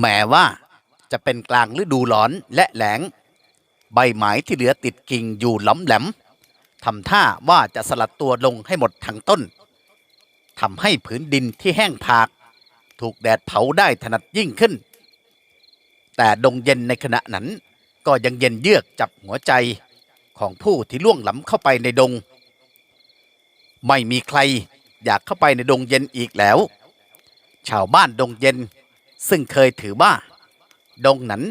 แม้ว่าจะเป็นกลางฤดูร้อนและแหลง ใบไม้ที่เหลือติดกิ่งอยู่ล้มแหลมทำท่าว่าจะสลัดตัวลงให้หมดทั้งต้นทำให้ผืนดินที่แห้งผาก ถูกแดดเผาได้ถนัดยิ่งขึ้น แต่ดงเย็นในขณะนั้นก็ยังเย็นเยือกจับหัวใจของผู้ที่ล่วงล้ำเข้าไปในดง ไม่มีใครอยากเข้าไปในดงเย็นอีกแล้ว ชาวบ้านดงเย็น ซึ่งเคยถือว่า ดงนั้น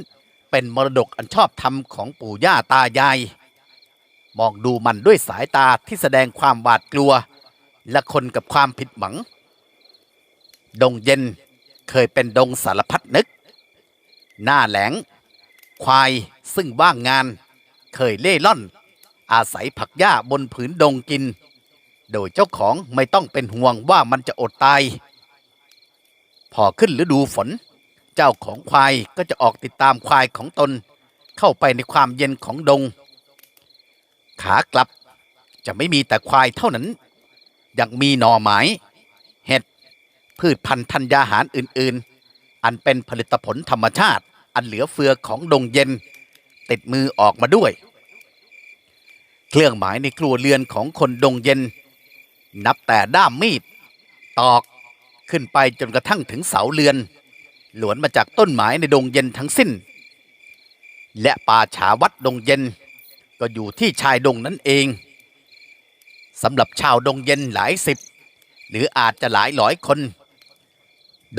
เป็นมรดกอันชอบธรรมของปู่ย่าตายาย มองดูมันด้วยสายตาที่แสดงความหวาดกลัว และคนกับความผิดหวัง ดงเย็นเคยเป็นดงสารพัดนึก หน้าแหลง ควายซึ่งว่างงาน เคยเล่ล่อน อาศัยผักหญ้าบนผืนดงกิน โดยเจ้าของไม่ต้องเป็นห่วงว่ามันจะอดตาย พอขึ้นฤดูฝน จ้าของควายก็จะออกติดตามควายของตน เข้าไปในความเย็นของดง ขากลับจะไม่มีแต่ควายเท่านั้น ยังมีหน่อไม้เห็ด พืชพันธุ์ธัญญาหารอื่นๆ อันเป็นผลิตผลธรรมชาติ อันเหลือเฟือของดงเย็น ติดมือออกมาด้วย เครื่องหมายในครัวเรือนของคนดงเย็น นับแต่ด้ามมีด ตอกขึ้นไปจนกระทั่งถึงเสาเรือน ลวนมาจากต้นไม้ในดงเย็นทั้งสิ้น และป่าฉาวัดดงเย็น ก็อยู่ที่ชายดงนั่นเองสำหรับชาวดงเย็นหลายสิบ หรืออาจจะหลายร้อยคน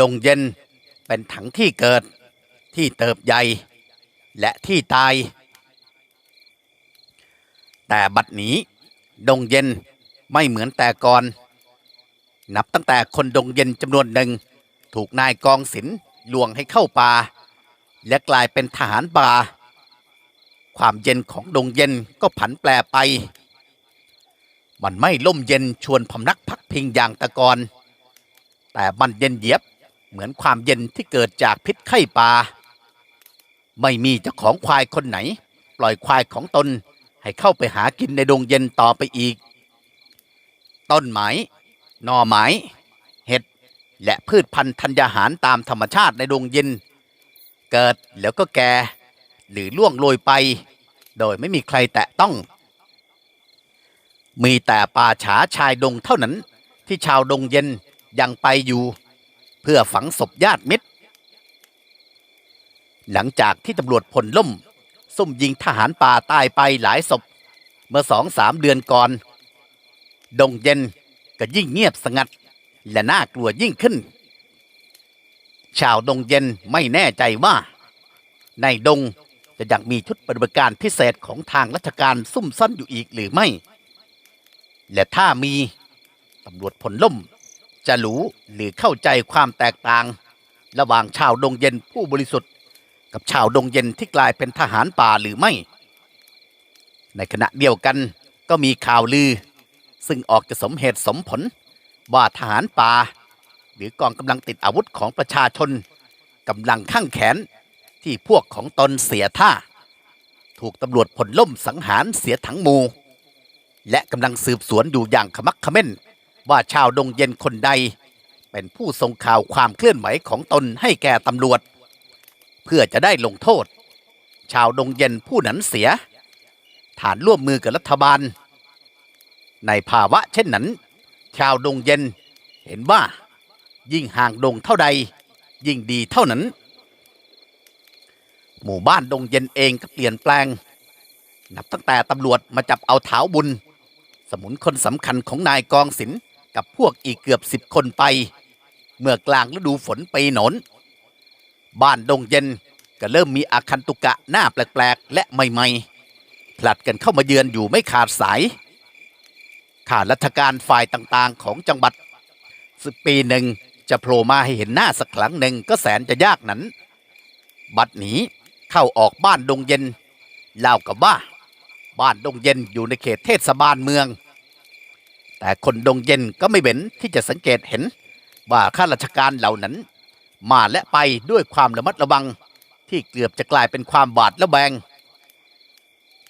ดงเย็นเป็นถังที่เกิดที่เติบใหญ่ และที่ตาย แต่บัดนี้ ดงเย็นไม่เหมือนแต่ก่อน นับตั้งแต่คนดงเย็นจำนวนหนึ่งถูกนายกองศิลป์ ลวงให้เข้าป่า และกลายเป็นทหารป่า ความเย็นของดงเย็นก็ผันแปรไป มันไม่ล่มเย็นชวนพำนักพักพิงอย่างตะกอน แต่มันเย็นเยียบเหมือนความเย็นที่เกิดจากพิษไข้ป่า ไม่มีเจ้าของควายคนไหน ปล่อยควายของตนให้เข้าไปหากินในดงเย็นต่อไปอีก ต้นไม้หน่อไม้ และพืชพันธุ์ธัญญาหารตามธรรมชาติในดงเย็น เกิดแล้วก็แก่ หรือล่วงโรยไป โดยไม่มีใครแตะต้อง มีแต่ป่าฉาชายดงเท่านั้น ที่ชาวดงเย็นยังไปอยู่ เพื่อฝังศพญาติมิตร หลังจากที่ตำรวจพลล่ม ซุ่มยิงทหารป่าตายไปหลายศพ เมื่อสองสามเดือนก่อน ดงเย็นก็ยิ่งเงียบสงัด และน่ากลัวยิ่งขึ้น ชาวดงเย็นไม่แน่ใจว่า ในดงจะยังมีชุดปฏิบัติการพิเศษของทางราชการซุ่มซ่อนอยู่อีกหรือไม่ และถ้ามีตำรวจผลล่ม จะรู้หรือเข้าใจความแตกต่าง ระหว่างชาวดงเย็นผู้บริสุทธิ์ กับชาวดงเย็นที่กลายเป็นทหารป่าหรือไม่ ในขณะเดียวกันก็มีข่าวลือ ซึ่งออกจะสมเหตุสมผล ว่าทหารป่า หรือกองกำลังติดอาวุธของประชาชนกำลังข้างแขนที่พวกของตนเสียท่า ถูกตำรวจผลล่มสังหารเสียทั้งหมู และกำลังสืบสวนอยู่อย่างขมักขม้น ว่าชาวดงเย็นคนใด เป็นผู้ส่งข่าวความเคลื่อนไหวของตนให้แก่ตำรวจ เพื่อจะได้ลงโทษ ชาวดงเย็นผู้นั้นเสีย ฐานร่วมมือกับรัฐบาล ในภาวะเช่นนั้น ชาวดงเย็น เห็นว่า ยิ่งห่างดงเท่าใด ยิ่งดีเท่านั้น หมู่บ้านดงเย็นเองก็เปลี่ยนแปลง นับตั้งแต่ตำรวจมาจับเอาเท้าบุญ สมุนคนสำคัญของนายกองศิลกับพวกอีกเกือบสิบคนไป เมื่อกลางฤดูฝนปีหนน บ้านดงเย็นก็เริ่มมีอาคันตุกะหน้าแปลกๆ และใหม่ ๆ ผลัดกันเข้ามาเยือนอยู่ไม่ขาดสาย ข้าราชการฝ่ายต่างๆ ของจังหวัดสิปีหนึ่งจะโผล่มาให้เห็นหน้าสักครั้งหนึ่งก็แสนจะยากนั้น บัดนี้เข้าออกบ้านดงเย็นเล่ากับว่า บ้านดงเย็นอยู่ในเขตเทศบาลเมือง แต่คนดงเย็นก็ไม่เว้นที่จะสังเกตเห็น ว่าข้าราชการเหล่านั้น มาและไปด้วยความระมัดระวังที่เกือบจะกลายเป็นความบาดระแวง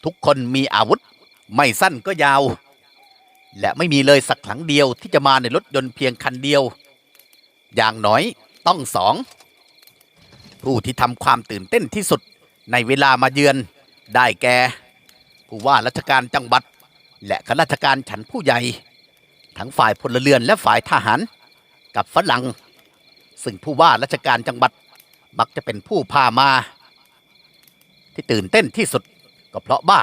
ทุกคนมีอาวุธ ไม่สั้นก็ยาว และไม่มีเลยสักครั้งเดียวที่จะมาในรถยนต์เพียงคันเดียว อย่างน้อยต้องสอง ผู้ที่ทำความตื่นเต้นที่สุดในเวลามาเยือนได้แก่ ผู้ว่าราชการจังหวัด และข้าราชการชั้นผู้ใหญ่ ทั้งฝ่ายพลเรือนและฝ่ายทหาร กับฝรั่งซึ่งผู้ว่าราชการจังหวัดมักจะเป็นผู้พามา ที่ตื่นเต้นที่สุดก็เพราะว่า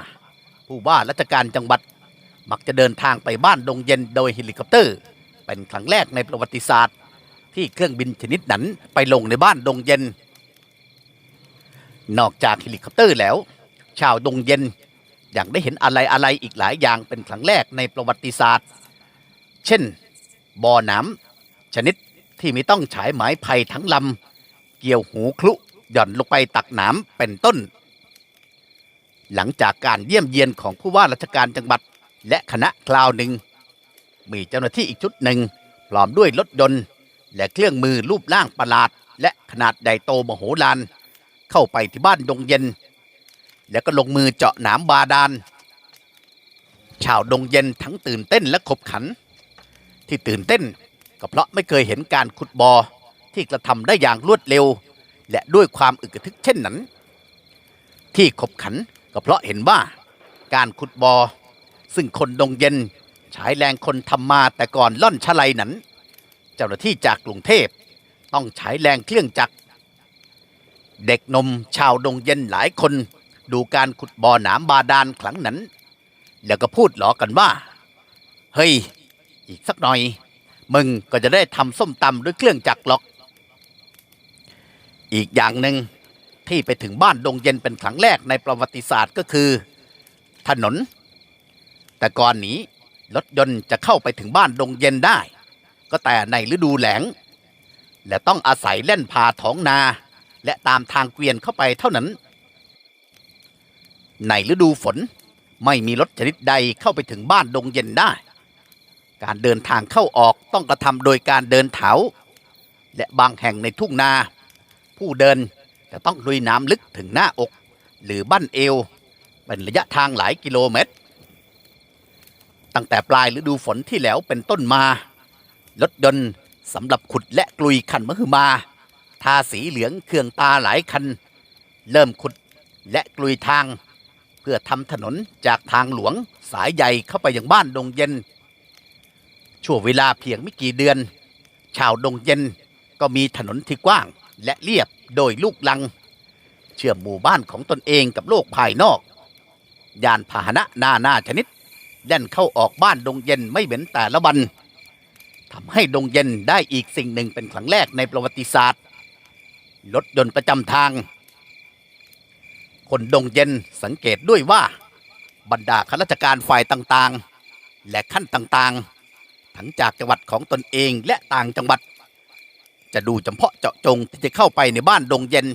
ผู้ว่าราชการจังหวัด มักจะเดินทางไปบ้านดงเย็นโดยเฮลิคอปเตอร์ เป็นครั้งแรกในประวัติศาสตร์ ที่เครื่องบินชนิดนั้นไปลงในบ้านดงเย็น นอกจากเฮลิคอปเตอร์แล้ว ชาวดงเย็นยังได้เห็นอะไรอะไรอีกหลายอย่างเป็นครั้งแรกในประวัติศาสตร์ เช่นบ่อน้ำชนิดที่ไม่ต้องฉายไม้ไผ่ทั้งลำเกี่ยวหูคลุหย่อนลงไปตักน้ำเป็นต้น หลังจากการเยี่ยมเยียนของผู้ว่าราชการจังหวัด และคณะคราวหนึ่ง มีเจ้าหน้าที่อีกชุดหนึ่งพร้อมด้วยรถยนต์และเครื่องมือรูปร่างประหลาด และขนาดใหญ่โตมโหฬารเข้าไปที่บ้านดงเย็น แล้วก็ลงมือเจาะหนามบาดาลชาวดงเย็นทั้งตื่นเต้นและขบขัน ที่ตื่นเต้นก็เพราะไม่เคยเห็นการขุดบอ่อที่กระทำได้อย่างรวดเร็ว และด้วยความอึกทึกเช่นนั้น ที่ขบขันก็เพราะเห็นว่าการขุดบอ่อ ซึ่งคนดงเย็นใช้แรงคนทำมาแต่ก่อนล่อนชะไลนั้น เจ้าหน้าที่จากกรุงเทพต้องใช้แรงเครื่องจักร เด็กนมชาวดงเย็นหลายคนดูการขุดบ่อหนามบาดาลครั้งนั้น แล้วก็พูดหลอกันว่า เฮ้ย อีกสักหน่อย มึงก็จะได้ทำส้มตำด้วยเครื่องจักรหรอก อีกอย่างหนึ่งที่ไปถึงบ้านดงเย็นเป็นครั้งแรกในประวัติศาสตร์ก็คือ ถนน แต่ก่อนนี้รถยนต์จะเข้าไปถึงบ้านดงเย็นได้ ก็แต่ในฤดูแหลง และต้องอาศัยเล่นพาท้องนา และตามทางเกวียนเข้าไปเท่านั้น ในฤดูฝนไม่มีรถชนิดใดเข้าไปถึงบ้านดงเย็นได้ การเดินทางเข้าออกต้องกระทำโดยการเดินเถาและบางแห่งในทุ่งนา ผู้เดินจะต้องลุยน้ำลึกถึงหน้าอก หรือบั้นเอว เป็นระยะทางหลายกิโลเมตร ตั้งแต่ปลายฤดูฝนที่แล้วเป็นต้นมา รถยนต์สำหรับขุดและกลุยคันมหึมา ทาสีเหลืองเครื่องตาหลายคัน เริ่มขุดและกลุยทาง เพื่อทำถนนจากทางหลวงสายใหญ่เข้าไปยังบ้านดงเย็นช่วงเวลาเพียงไม่กี่เดือน ชาวดงเย็นก็มีถนนที่กว้างและเรียบโดยลูกลัง เชื่อมหมู่บ้านของตนเองกับโลกภายนอก ยานพาหนะนานาชนิด แล่นเข้าออกบ้านดงเย็นไม่เหมือนแต่ละวันทำให้ดงเย็นได้อีกสิ่งหนึ่งเป็นครั้งแรกในประวัติศาสตร์ รถยนต์ประจำทาง คนดงเย็นสังเกตด้วยว่า บรรดาข้าราชการฝ่ายต่างๆ และขั้นต่างๆ ทั้งจากจังหวัดของตนเองและต่างจังหวัด จะดูเฉพาะเจาะจงที่จะเข้าไปในบ้านดงเย็น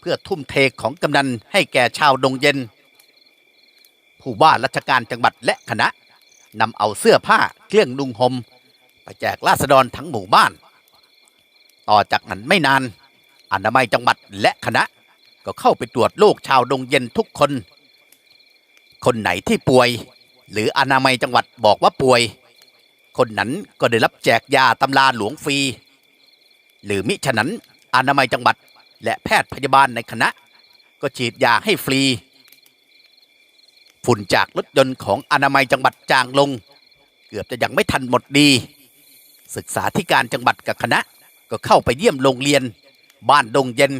เพื่อทุ่มเทของกำนันให้แก่ชาวดงเย็น ผู้ว่าราชการจังหวัดและคณะนำเอาเสื้อผ้าเครื่องนุ่งห่มไปแจกราษฎรทั้งหมู่บ้าน ต่อจากนั้นไม่นานอนามัยจังหวัดและคณะก็เข้าไปตรวจโรคชาวดงเย็นทุกคน คนไหนที่ป่วย หรืออนามัยจังหวัดบอกว่าป่วย คนนั้นก็ได้รับแจกยาตำราหลวงฟรี หรือมิฉะนั้นอนามัยจังหวัดและแพทย์พยาบาลในคณะ ก็ฉีดยาให้ฟรี ฝุ่นจากรถยนต์ของอนามัยจังหวัดจางลง เกือบจะยังไม่ทันหมดดี ศึกษาธิการจังหวัดกับคณะก็เข้าไปเยี่ยมโรงเรียน บ้านดงเย็น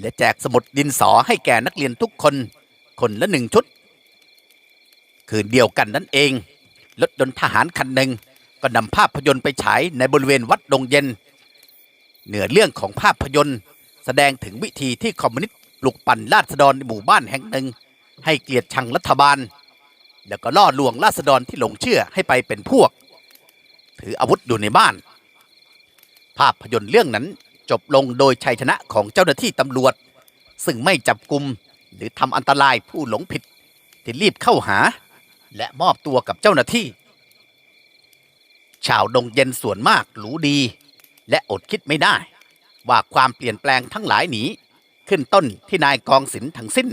และแจกสมุดดินสอให้แก่นักเรียนทุกคน คนละหนึ่งชุด คืนเดียวกันนั่นเองรถยนต์ทหารคันหนึ่งก็นำภาพยนตร์ไปฉายในบริเวณวัดดงเย็นเนื้อเรื่องของภาพยนตร์ แสดงถึงวิธีที่คอมมิวนิสต์ปลุกปั่นราษฎรในหมู่บ้านแห่งหนึ่ง ให้เกลียดชังรัฐบาล แล้วก็ล่อลวงราษฎรที่หลงเชื่อให้ไปเป็นพวก ถืออาวุธอยู่ในบ้าน ภาพยนตร์เรื่องนั้นจบลงโดยชัยชนะของเจ้าหน้าที่ตำรวจ ซึ่งไม่จับกลุ่มหรือทำอันตรายผู้หลงผิดที่รีบเข้าหา และมอบตัวกับเจ้าหน้าที่ ชาวดงเย็นส่วนมากรู้ดี และอดคิดไม่ได้ ว่าความเปลี่ยนแปลงทั้งหลายนี้ ขึ้นต้นที่นายกองศิลป์ทั้งสิ้น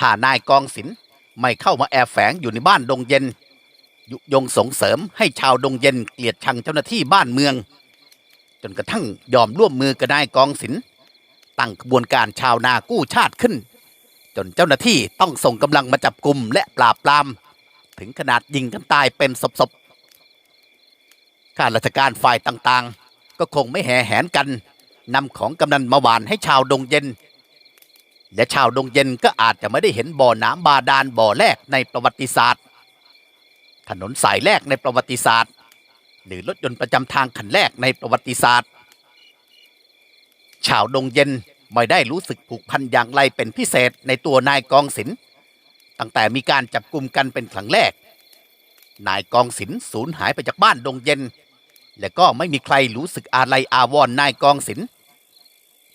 ถ้านายกองศิลป์ไม่เข้ามาแอบแฝงอยู่ในบ้านดงเย็น ยุยงส่งเสริมให้ชาวดงเย็นเกลียดชังเจ้าหน้าที่บ้านเมือง จนกระทั่งยอมร่วมมือกับนายกองศิลป์ตั้งขบวนการชาวนากู้ชาติขึ้น จนเจ้าหน้าที่ต้องส่งกำลังมาจับกลุ่มและปราบปราม ถึงขนาดยิงกันตายเป็นศพๆข้าราชการฝ่ายต่างๆ ก็คงไม่แห่แหนกันนำของกำนันมาหวานให้ชาวดงเย็น และชาวดงเย็นก็อาจจะไม่ได้เห็นบ่อน้ำบาดาลบ่อแรกในประวัติศาสตร์ ถนนสายแรกในประวัติศาสตร์ หรือรถยนต์ประจำทางคันแรกในประวัติศาสตร์ ชาวดงเย็นไม่ได้รู้สึกผูกพันอย่างไรเป็นพิเศษในตัวนายกองศิลป์ตั้งแต่มีการจับกลุ่มกันเป็นครั้งแรก นายกองศิลป์สูญหายไปจากบ้านดงเย็น และก็ไม่มีใครรู้สึกอาลัยอาวรณ์นายกองศิลป์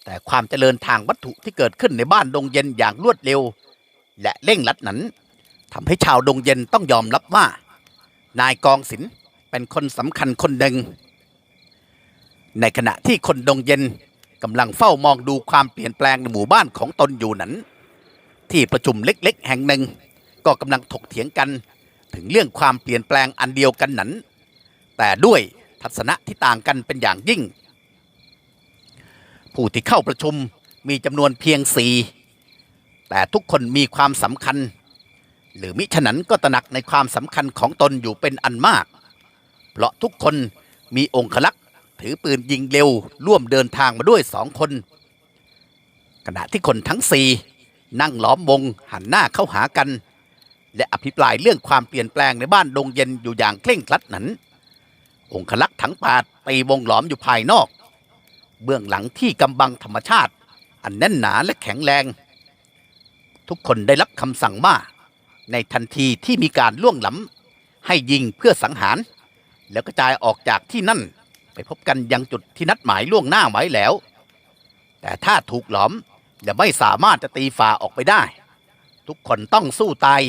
แต่ความเจริญทางวัตถุที่เกิดขึ้นในบ้านดงเย็นอย่างรวดเร็ว และเร่งรัดนั้นทำให้ชาวดงเย็นต้องยอมรับว่า นายกองศิลป์เป็นคนสำคัญคนหนึ่ง ในขณะที่คนดงเย็นกำลังเฝ้ามองดูความเปลี่ยนแปลงในหมู่บ้านของตนอยู่นั้น ที่ประชุมเล็กๆ แห่งหนึ่ง ก็กำลังถกเถียงกัน ถึงเรื่องความเปลี่ยนแปลงอันเดียวกันนั้น แต่ด้วยทัศนะที่ต่างกันเป็นอย่างยิ่ง ผู้ที่เข้าประชุมมีจำนวนเพียงสี่แต่ทุกคนมีความสำคัญ หรือมิฉะนั้นก็ตระหนักในความสำคัญของตนอยู่เป็นอันมาก เพราะทุกคนมีองคลักษ์ถือปืนยิงเร็วร่วมเดินทางมาด้วยสองคน ขณะที่คนทั้งสี่นั่งล้อมวงหันหน้าเข้าหากัน และอภิปรายเรื่องความเปลี่ยนแปลงในบ้านดงเย็นอยู่อย่างเคร่งครัดนั้น องคลักษ์ทั้งปาดตีวงล้อมอยู่ภายนอก เบื้องหลังที่กำบังธรรมชาติ อันแน่นหนาและแข็งแรง ทุกคนได้รับคำสั่งมาในทันทีที่มีการล่วงล้ำให้ยิงเพื่อสังหาร แล้วกระจายออกจากที่นั่นไปพบกันยังจุดที่นัดหมายล่วงหน้าไว้แล้ว แต่ถ้าถูกหลอมและไม่สามารถจะตีฝ่าออกไปได้ ทุกคนต้องสู้ตาย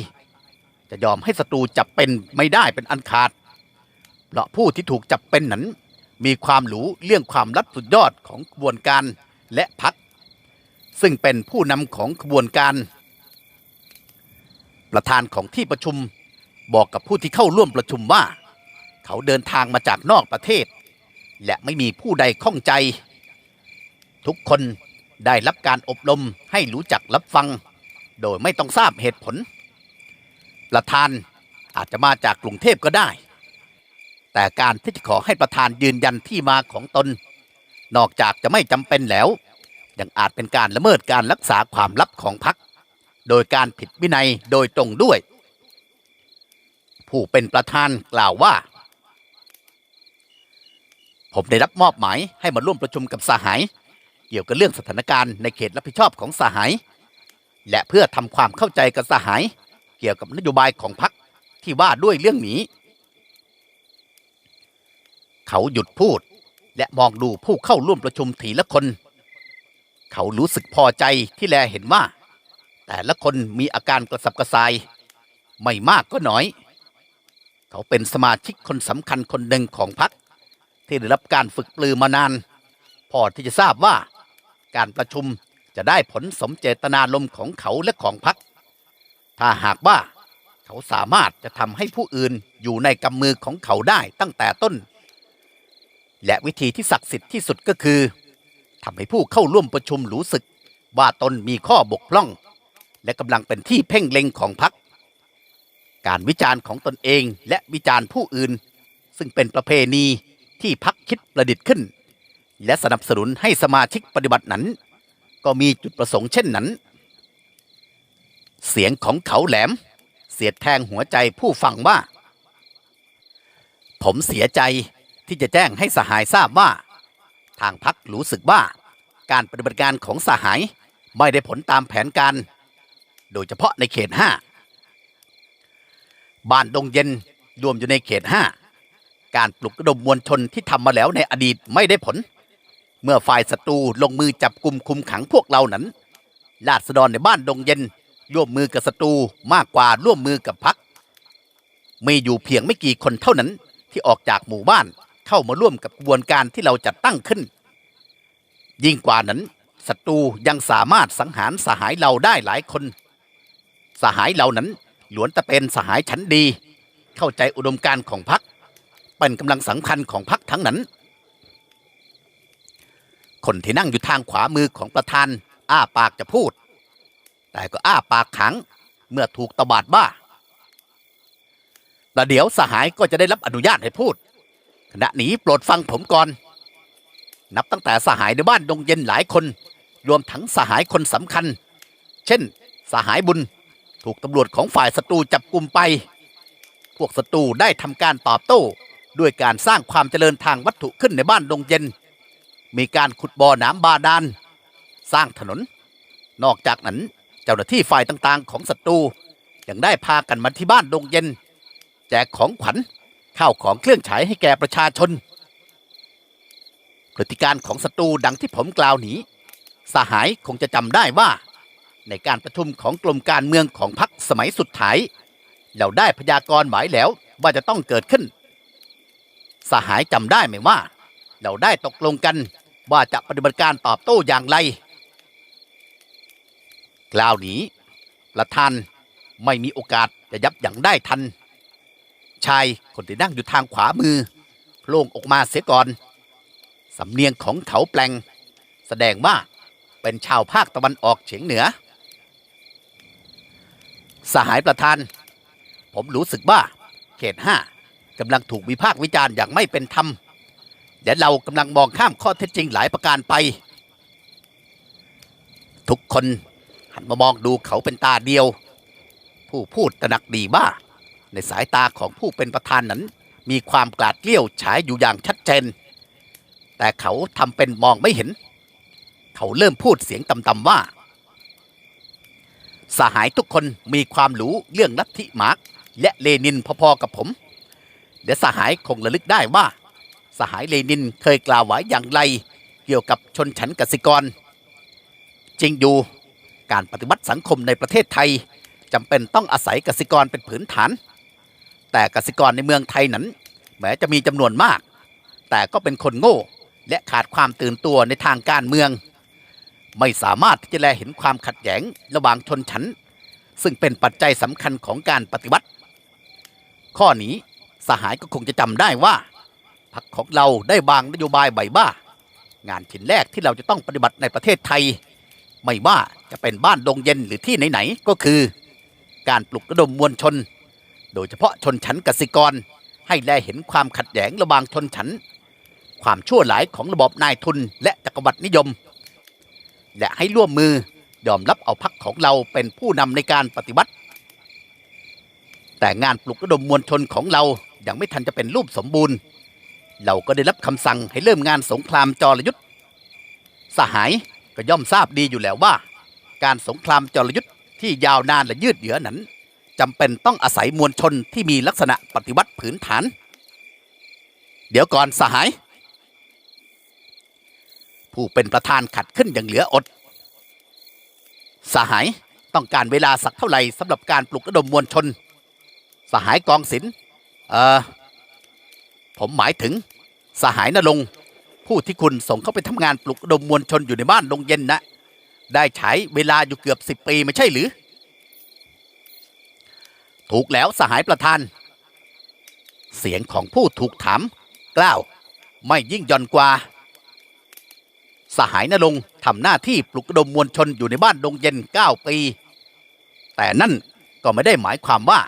จะยอมให้ศัตรูจับเป็นไม่ได้เป็นอันขาด เพราะผู้ที่ถูกจับเป็นนั้น มีความหรูเรื่องความลับสุดยอดของขบวนการและพัก ซึ่งเป็นผู้นำของขบวนการ ประธานของที่ประชุมบอกกับผู้ที่เข้าร่วมประชุมว่า เขาเดินทางมาจากนอกประเทศ และไม่มีผู้ใดข้องใจ ทุกคนได้รับการอบรมให้รู้จักรับฟัง โดยไม่ต้องทราบเหตุผล ประธานอาจจะมาจากกรุงเทพก็ได้ แต่การที่จะขอให้ประธานยืนยันที่มาของตน นอกจากจะไม่จำเป็นแล้ว ยังอาจเป็นการละเมิดการรักษาความลับของพรรคโดยการผิดวินัยโดยตรงด้วย ผู้เป็นประธานกล่าวว่า ผมได้รับมอบหมายให้มาร่วมประชุมกับสหาย เกี่ยวกับเรื่องสถานการณ์ในเขตรับผิดชอบของสหาย และเพื่อทำความเข้าใจกับสหาย เกี่ยวกับนโยบายของพรรคที่ว่าด้วยเรื่องนี้ เขาหยุดพูด และมองดูผู้เข้าร่วมประชุมทีละคน เขารู้สึกพอใจที่แลเห็นว่า แต่ละคนมีอาการกระสับกระส่าย ไม่มากก็น้อย เขาเป็นสมาชิกคนสำคัญคนหนึ่งของพรรคที่ได้รับการฝึกปลือมานาน พอที่จะทราบว่า การประชุมจะได้ผลสมเจตนารมณ์ของเขาและของพรรคถ้าหากว่าเขาสามารถจะทำให้ผู้อื่นอยู่ในกำมือของเขาได้ตั้งแต่ต้น และวิธีที่ศักดิ์สิทธิ์ที่สุดก็คือทำให้ผู้เข้าร่วมประชุมรู้สึก ว่าตนมีข้อบกพร่อง และกำลังเป็นที่เพ่งเล็งของพรรคการวิจารณ์ของตนเองและวิจารณ์ผู้อื่น ซึ่งเป็นประเพณีที่พักคิดประดิษฐ์ขึ้น และสนับสนุนให้สมาชิกปฏิบัตินั้น ก็มีจุดประสงค์เช่นนั้น เสียงของเขาแหลม เสียดแทงหัวใจผู้ฟังว่า ผมเสียใจ ที่จะแจ้งให้สหายทราบว่า ทางพักรู้สึกว่า การปฏิบัติการของสหายไม่ได้ผลตามแผนการ โดยเฉพาะในเขตห้าบ้านดงเย็นรวมอยู่ในเขตห้าการปลุกระดมมวลชนที่ทำมาแล้วในอดีตไม่ได้ผล เมื่อฝ่ายศัตรูลงมือจับกลุ่มคุมขังพวกเรานั้นราษฎรในบ้านดงเย็นร่วมมือกับศัตรูมากกว่าร่วมมือกับพักมีอยู่เพียงไม่กี่คนเท่านั้นที่ออกจากหมู่บ้าน เข้ามาร่วมกับกระบวนการที่เราจัดตั้งขึ้น ยิ่งกว่านั้นศัตรูยังสามารถสังหารสหายเราได้หลายคน สหายเหล่านั้นล้วนแต่เป็นสหายชั้นดี เข้าใจอุดมการณ์ของพรรคเป็นกำลังสำคัญของพรรคทั้งนั้น คนที่นั่งอยู่ทางขวามือของประธาน อ้าปากจะพูด แต่ก็อ้าปากขังเมื่อถูกตบาดบ้าแล้วเดี๋ยวสหายก็จะได้รับอนุญาตให้พูด ณะนี้โปรดฟังผมก่อน นับตั้งแต่สหายในบ้านดงเย็นหลายคน รวมทั้งสหายคนสำคัญ เช่น สหายบุญ ถูกตำรวจของฝ่ายศัตรูจับกลุ่มไป พวกศัตรูได้ทำการตอบโต้ด้วยการสร้างความเจริญทางวัตถุขึ้นในบ้านดงเย็น มีการขุดบ่อน้ำบาดาล สร้างถนน นอกจากนั้นเจ้าหน้าที่ฝ่ายต่างๆ ของศัตรูยังได้พากันมาที่บ้านดงเย็น แจกของขวัญ ข้าวของเครื่องใช้ให้แก่ประชาชนพฤติการของศัตรูดังที่ผมกล่าวนี้ สหายคงจะจำได้ว่า ในการประชุมของกลุ่มการเมืองของพรรคสมัยสุดท้าย เราได้พยากรณ์หมายแล้วว่าจะต้องเกิดขึ้น สหายจำได้ไหมว่า เราได้ตกลงกันว่าจะปฏิบัติการตอบโต้อย่างไรกล่าวนี้ประธานไม่มีโอกาสจะยับยั้งได้ทัน ชายคนที่นั่งอยู่ทางขวามือ โล่งออกมาเสียก่อน สำเนียงของเขาแปลง แสดงว่าเป็นชาวภาคตะวันออกเฉียงเหนือ สหายประธาน ผมรู้สึกว่า เขตห้ากำลังถูกวิพากษ์วิจารณ์อย่างไม่เป็นธรรมและเรากำลังมองข้ามข้อเท็จจริงหลายประการไป ทุกคนหันมามองดูเขาเป็นตาเดียว ผู้พูดตระหนักดีว่า ในสายตาของผู้เป็นประธานนั้น มีความกลาดเกลี้ยวฉายอยู่อย่างชัดเจน แต่เขาทำเป็นมองไม่เห็น เขาเริ่มพูดเสียงต่ำๆว่า สหายทุกคนมีความรู้เรื่องลัทธิมาร์กและเลนินพอๆกับผม เดี๋ยวสหายคงระลึกได้ว่า สหายเลนินเคยกล่าวไว้อย่างไร เกี่ยวกับชนชั้นกสิกร จริงอยู่การปฏิวัติสังคมในประเทศไทยจำเป็นต้องอาศัยกสิกรเป็นผืนฐาน แต่กสิกรในเมืองไทยนั้น แม้จะมีจำนวนมาก แต่ก็เป็นคนโง่ และขาดความตื่นตัวในทางการเมือง ไม่สามารถที่จะแลเห็นความขัดแย้งระหว่างชนชั้น ซึ่งเป็นปัจจัยสำคัญของการปฏิวัติ ข้อนี้สหายก็คงจะจำได้ว่าพรรคของเราได้วางนโยบายใบบ้า งานชิ้นแรกที่เราจะต้องปฏิบัติในประเทศไทย ไม่ว่าจะเป็นบ้านดงเย็นหรือที่ไหนๆก็คือ การปลุกระดมมวลชน โดยเฉพาะชนชั้นกสิกร ให้แลเห็นความขัดแย้งระหว่างชนชั้น ความชั่วหลายของระบบนายทุนและจักรวรรดินิยม และให้ร่วมมือยอมรับเอาพักของเราเป็นผู้นำในการปฏิบัติ แต่งานปลุกระดมมวลชนของเรายัางไม่ทันจะเป็นรูปสมบูรณ์ เราก็ได้รับคำสั่งให้เริ่มงานสงครามจรยุทธ์สหายก็ย่อมทราบดีอยู่แล้วว่า การสงครามจรยุทธ์ที่ยาวนานและยืดเยื้อนั้น จำเป็นต้องอาศัยมวลชนที่มีลักษณะปฏิวัติผืนฐาน เดี๋ยวก่อนสหาย ผู้เป็นประธานขัดขึ้นอย่างเหลืออด สหายต้องการเวลาสักเท่าไหร่สำหรับการปลุกระดมมวลชน สหายกองศิลป์เออผมหมายถึงสหายนรงผู้ที่คุณส่งเข้าไปทำงานปลุกระดมมวลชนอยู่ในบ้านดงเย็นนะ ได้ใช้เวลาอยู่เกือบสิบปีไม่ใช่หรือ ถูกแล้วสหายประธาน เสียงของผู้ถูกถามกล้าว ไม่ยิ่งย่อนกว่า สหายนรงทำหน้าที่ปลุกระดมมวลชนอยู่ในบ้านดงเย็น9ปี แต่นั่นก็ไม่ได้หมายความว่า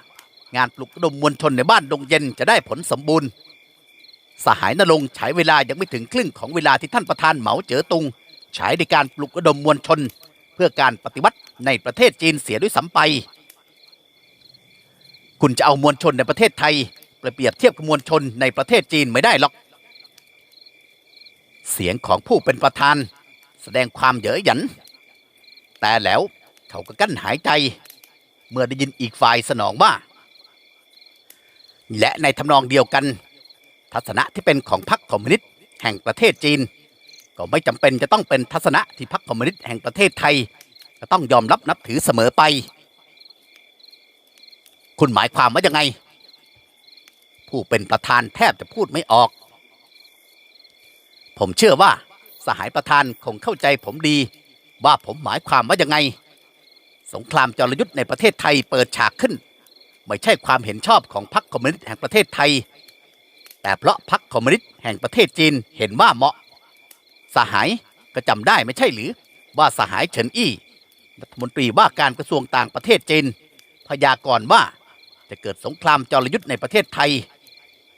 งานปลุกระดมมวลชนในบ้านดงเย็นจะได้ผลสมบูรณ์ สหายนรงใช้เวลายังไม่ถึงครึ่งของเวลาที่ท่านประธานเหมาเจ๋อตุงใช้ในการปลุกระดมมวลชน เพื่อการปฏิวัติในประเทศจีนเสียด้วยซ้ำไป คุณจะเอามวลชนในประเทศไทยไปเปรียบเทียบกับมวลชนในประเทศจีนไม่ได้หรอก เสียงของผู้เป็นประธาน แสดงความเย้ยหยัน แต่แล้วเขาก็กั้นหายใจ เมื่อได้ยินอีกฝ่ายสนองว่า และในทำนองเดียวกัน ทัศนะที่เป็นของพรรคคอมมิวนิสต์แห่งประเทศจีน ก็ไม่จำเป็นจะต้องเป็นทัศนะที่พรรคคอมมิวนิสต์แห่งประเทศไทย จะต้องยอมรับนับถือเสมอไป คุณหมายความว่ายังไง ผู้เป็นประธานแทบจะพูดไม่ออก ผมเชื่อว่าสหายประธานคงเข้าใจผมดี ว่าผมหมายความว่ายังไง สงครามจรยุทธ์ในประเทศไทยเปิดฉากขึ้น ไม่ใช่ความเห็นชอบของพรรคคอมมิวนิสต์แห่งประเทศไทย แต่เพราะพรรคคอมมิวนิสต์แห่งประเทศจีนเห็นว่าเหมาะ สหายก็จำได้ไม่ใช่หรือ ว่าสหายเฉินอี้รัฐมนตรีว่าการกระทรวงต่างประเทศจีนพยากรณ์ว่า จะเกิดสงครามจรยุทธ์ในประเทศไทย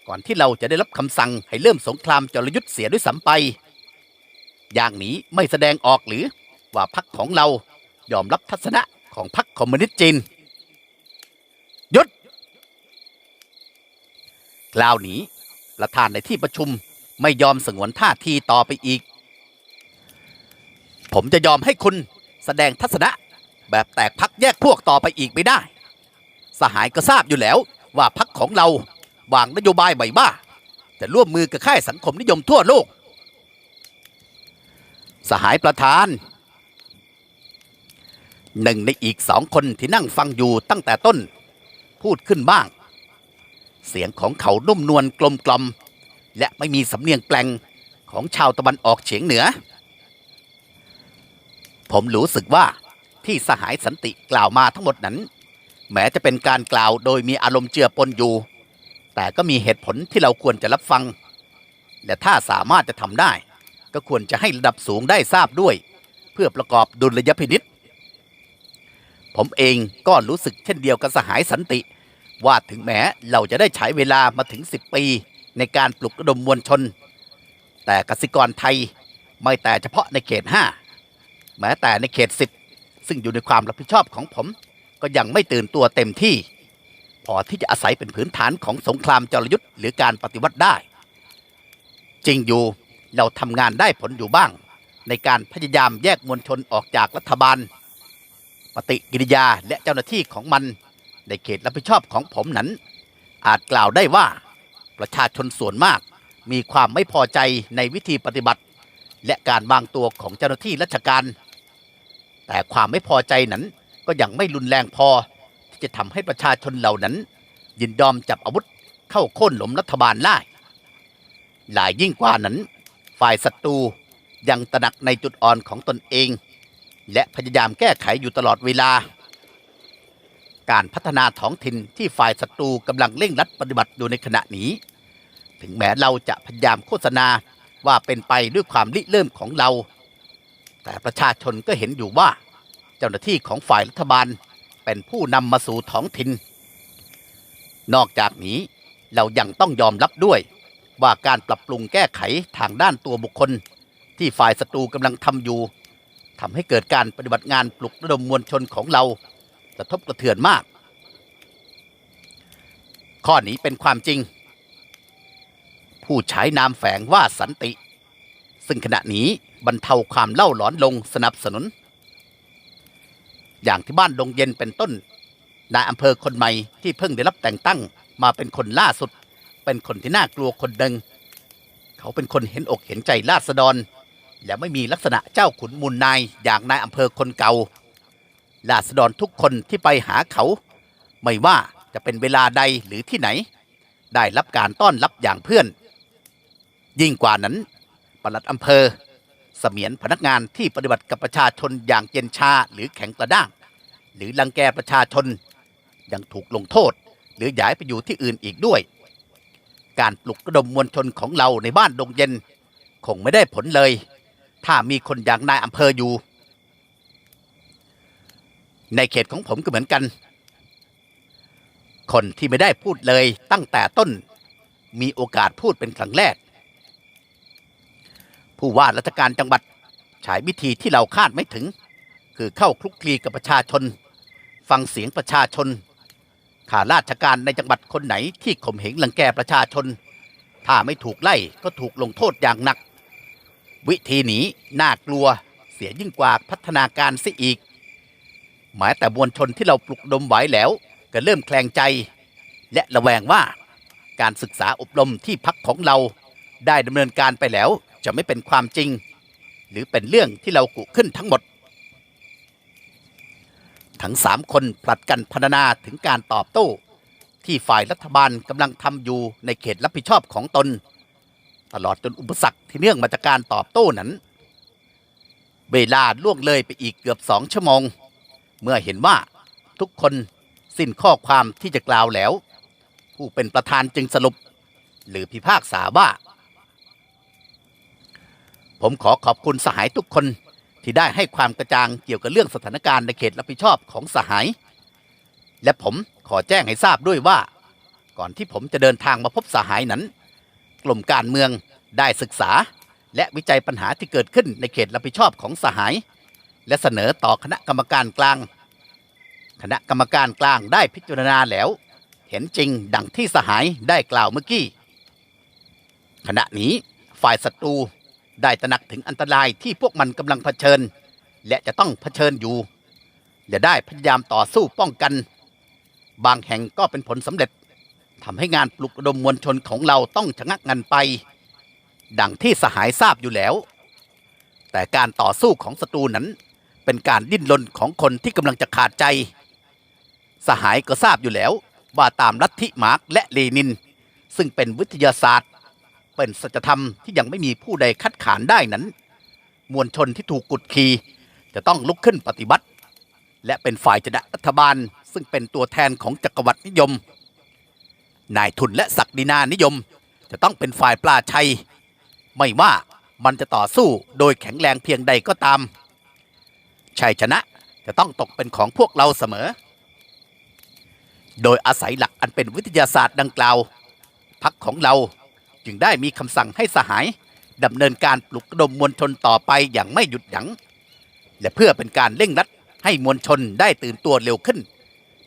ก่อนที่เราจะได้รับคำสั่งให้เริ่มสงครามจรยุทธ์เสียด้วยซ้ำไป อย่างนี้ไม่แสดงออกหรือว่าพรรคของเรายอมรับทัศนะของพรรคคอมมิวนิสต์จีนหยุดคราวนี้ประธานในที่ประชุมไม่ยอมสงวนท่าทีต่อไปอีก ผมจะยอมให้คุณแสดงทัศนะแบบแตกพักแยกพวกต่อไปอีกไม่ได้ สหายก็ทราบอยู่แล้ว ว่าพักของเราวางนโยบายใบบ้าจะร่วมมือกับค่ายสังคมนิยมทั่วโลก สหายประธาน หนึ่งในอีกสองคนที่นั่งฟังอยู่ตั้งแต่ต้น พูดขึ้นบ้าง เสียงของเขานุ่มนวลกลมกลมและไม่มีสำเนียงแปลงของชาวตะวันออกเฉียงเหนือ ผมรู้สึกว่าที่สหายสันติกล่าวมาทั้งหมดนั้น แม้จะเป็นการกล่าวโดยมีอารมณ์เจือปนอยู่ แต่ก็มีเหตุผลที่เราควรจะรับฟัง และถ้าสามารถจะทำได้ ก็ควรจะให้ระดับสูงได้ทราบด้วย เพื่อประกอบดุลยพินิษผมเองก็รู้สึกเช่นเดียวกับสหายสันติ ว่าถึงแม้เราจะได้ใช้เวลามาถึง 10 ปี ในการปลุกระดมมวลชน แต่กสิกรไทยไม่แต่เฉพาะในเขต 5 แม้แต่ในเขต 10 ซึ่งอยู่ในความรับผิดชอบของผม ก็ยังไม่ตื่นตัวเต็มที่ พอที่จะอาศัยเป็นพื้นฐานของสงครามจรยุทธ์หรือการปฏิวัติได้ จริงอยู่เราทำงานได้ผลอยู่บ้าง ในการพยายามแยกมวลชนออกจากรัฐบาล ปฏิกิริยาและเจ้าหน้าที่ของมัน ในเขตรับผิดชอบของผมนั้น อาจกล่าวได้ว่าประชาชนส่วนมากมีความไม่พอใจในวิธีปฏิบัติ และการวางตัวของเจ้าหน้าที่ราชการ แต่ความไม่พอใจนั้น ก็ยังไม่รุนแรงพอ ที่จะทำให้ประชาชนเหล่านั้น ยินยอมจับอาวุธเข้าโค่นหลมรัฐบาลได้หลายยิ่งกว่านั้น ฝ่ายศัตรูยังตระหนักในจุดอ่อนของตนเอง และพยายามแก้ไขอยู่ตลอดเวลา การพัฒนาท้องถิ่นที่ฝ่ายศัตรูกำลังเร่งรัดปฏิบัติอยู่ในขณะนี้ ถึงแม้เราจะพยายามโฆษณาว่าเป็นไปด้วยความริเริ่มของเรา แต่ประชาชนก็เห็นอยู่ว่า เจ้าหน้าที่ของฝ่ายรัฐบาลเป็นผู้นำมาสู่ท้องถิ่น นอกจากนี้เรายังต้องยอมรับด้วย ว่าการปรับปรุงแก้ไขทางด้านตัวบุคคล ที่ฝ่ายศัตรูกำลังทำอยู่ทำให้เกิดการปฏิบัติงานปลุกระดมมวลชนของเรากระทบกระเทือนมาก ข้อนี้เป็นความจริง ผู้ใช้นามแฝงว่าสันติ ซึ่งขณะนี้บรรเทาความเล่าหลอนลงสนับสนุน อย่างที่บ้านดงเย็นเป็นต้นนายอำเภอคนใหม่ที่เพิ่งได้รับแต่งตั้งมาเป็นคนล่าสุด เป็นคนที่น่ากลัวคนหนึ่งเขาเป็นคนเห็นอกเห็นใจราษฎร และไม่มีลักษณะเจ้าขุนมูลนายอย่างนายอำเภอคนเก่าราษฎรทุกคนที่ไปหาเขา ไม่ว่าจะเป็นเวลาใดหรือที่ไหน ได้รับการต้อนรับอย่างเพื่อน ยิ่งกว่านั้นปลัดอำเภอ เสมียนพนักงานที่ปฏิบัติกับประชาชนอย่างเย็นชาหรือแข็งกระด้าง หรือลังแกประชาชนยังถูกลงโทษ หรือย้ายไปอยู่ที่อื่นอีกด้วย การปลุกกระดมมวลชนของเราในบ้านดงเย็น คงไม่ได้ผลเลย ถ้ามีคนอย่างนายอำเภออยู่ ในเขตของผมก็เหมือนกัน คนที่ไม่ได้พูดเลยตั้งแต่ต้น มีโอกาสพูดเป็นครั้งแรก ผู้ว่าราชการจังหวัดใช้วิธีที่เราคาดไม่ถึง คือเข้าคลุกคลีกับประชาชน ฟังเสียงประชาชนข้าราชการในจังหวัดคนไหนที่ข่มเหงรังแกประชาชน ถ้าไม่ถูกไล่ก็ถูกลงโทษอย่างหนัก วิธีนี้น่ากลัวเสียยิ่งกว่าพัฒนาการซิอีก หมายแต่มวลชนที่เราปลุกดมไหวแล้ว ก็เริ่มแคลงใจ และระแวงว่าการศึกษาอบรมที่พักของเราได้ดำเนินการไปแล้ว จะไม่เป็นความจริง หรือเป็นเรื่องที่เรากุขึ้นทั้งหมด ทั้งสามคนผลัดกันพรรณนาถึงการตอบโต้ ที่ฝ่ายรัฐบาลกำลังทำอยู่ในเขตรับผิดชอบของตน ตลอดจนอุปสรรคที่เนื่องมาจากการตอบโต้นั้น เวลาล่วงเลยไปอีกเกือบสองชั่วโมง เมื่อเห็นว่าทุกคนสิ้นข้อความที่จะกล่าวแล้ว ผู้เป็นประธานจึงสรุป หรือพิพากษาว่า ผมขอขอบคุณสหายทุกคนที่ได้ให้ความกระจ่างเกี่ยวกับเรื่องสถานการณ์ในเขตรับผิดชอบของสหาย และผมขอแจ้งให้ทราบด้วยว่า ก่อนที่ผมจะเดินทางมาพบสหายนั้น กลุ่มการเมืองได้ศึกษา และวิจัยปัญหาที่เกิดขึ้นในเขตรับผิดชอบของสหาย และเสนอต่อคณะกรรมการกลาง คณะกรรมการกลางได้พิจารณาแล้ว เห็นจริงดังที่สหายได้กล่าวเมื่อกี้ขณะนี้ฝ่ายศัตรู ได้ตระหนักถึงอันตรายที่พวกมันกำลังเผชิญ และจะต้องเผชิญอยู่ และได้พยายามต่อสู้ป้องกัน บางแห่งก็เป็นผลสำเร็จทำให้งานปลุกระดมมวลชนของเราต้องชะงักงันไป ดังที่สหายทราบอยู่แล้ว แต่การต่อสู้ของศัตรูนั้น เป็นการดิ้นรนของคนที่กำลังจะขาดใจ สหายก็ทราบอยู่แล้วว่าตามลัทธิมาร์กและเลนิน ซึ่งเป็นวิทยาศาสตร์ เป็นสัจธรรมที่ยังไม่มีผู้ใดคัดค้านได้นั้น มวลชนที่ถูกกดขี่จะต้องลุกขึ้นปฏิบัติ และเป็นฝ่ายชนะรัฐบาล ซึ่งเป็นตัวแทนของจักรวรรดินิยม นายทุนและศักดินานิยม จะต้องเป็นฝ่ายปลาชัย ไม่ว่ามันจะต่อสู้โดยแข็งแรงเพียงใดก็ตาม ชัยชนะจะต้องตกเป็นของพวกเราเสมอ โดยอาศัยหลักอันเป็นวิทยาศาสตร์ดังกล่าว พักของเรา จึงได้มีคำสั่งให้สหายดำเนินการปลุกระดมมวลชนต่อไปอย่างไม่หยุดยัง้ง และเพื่อเป็นการเร่งรัดให้มวลชนได้ตื่นตัวเร็วขึ้น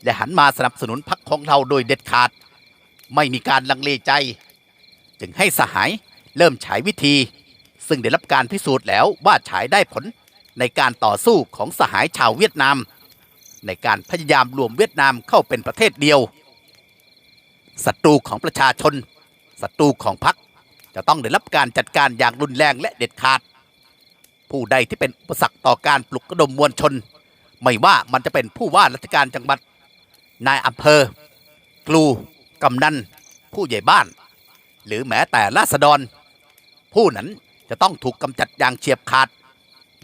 และหันมาสนับสนุนพักของเราโดยเด็ดขาด ไม่มีการลังเลใจ จึงให้สหายเริ่มฉายวิธี ซึ่งได้รับการพิสูจน์แล้วว่าฉายได้ผลในการต่อสู้ของสหายชาวเวียดนาม ในการพยายามรวมเวียดนามเข้าเป็นประเทศเดียวศัตรูของประชาชน ศัตรูของพรรคจะต้องได้รับการจัดการอย่างรุนแรงและเด็ดขาด ผู้ใดที่เป็นอุปสรรคต่อการปลุกกระดมมวลชน ไม่ว่ามันจะเป็นผู้ว่าราชการจังหวัดนายอำเภอ ครูกำนัน ผู้ใหญ่บ้าน หรือแม้แต่ราษฎร ผู้นั้นจะต้องถูกกำจัดอย่างเฉียบขาด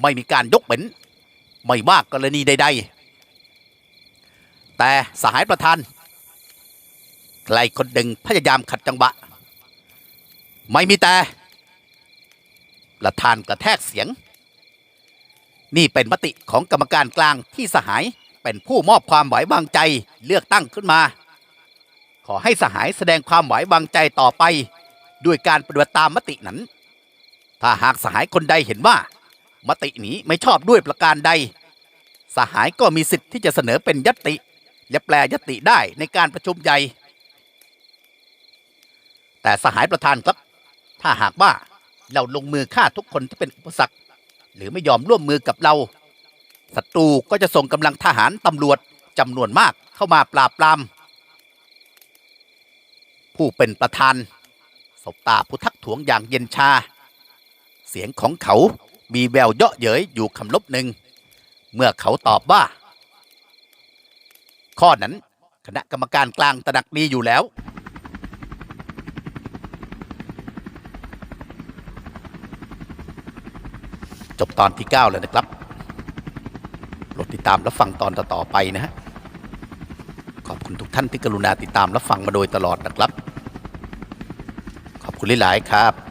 ไม่มีการยกเว้น ไม่ว่ากรณีใด ๆ แต่สหายประธานใครคนหนึ่งพยายามขัดจังหวะ ไม่มีแต่ประธานกระแทกเสียง นี่เป็นมติของกรรมการกลางที่สหายเป็นผู้มอบความไว้วางใจเลือกตั้งขึ้นมา ขอให้สหายแสดงความไว้วางใจต่อไป ด้วยการปฏิบัติตามมตินั้น ถ้าหากสหายคนใดเห็นว่า มตินี้ไม่ชอบด้วยประการใด สหายก็มีสิทธิ์ที่จะเสนอเป็นยติ และแปลยติได้ในการประชุมใหญ่ แต่สหายประธานครับ ถ้าหากว่าเราลงมือฆ่าทุกคนที่เป็นอุปสรรค หรือไม่ยอมร่วมมือกับเราศัตรูก็จะส่งกำลังทหารตำรวจจำนวนมากเข้ามาปราบปราม ผู้เป็นประธานสบตาผู้ทักทวงอย่างเย็นชา เสียงของเขามีแววเยาะเย้ยอยู่คำลบหนึ่ง เมื่อเขาตอบว่า ข้อนั้นคณะกรรมการกลางตระหนักดีอยู่แล้ว จบตอนที่ 9 แล้วนะครับโปรดติดตามและฟังตอนต่อๆไปนะฮะ ขอบคุณทุกท่านที่กรุณาติดตามและฟังมาโดยตลอดนะครับ ขอบคุณหลายๆครับ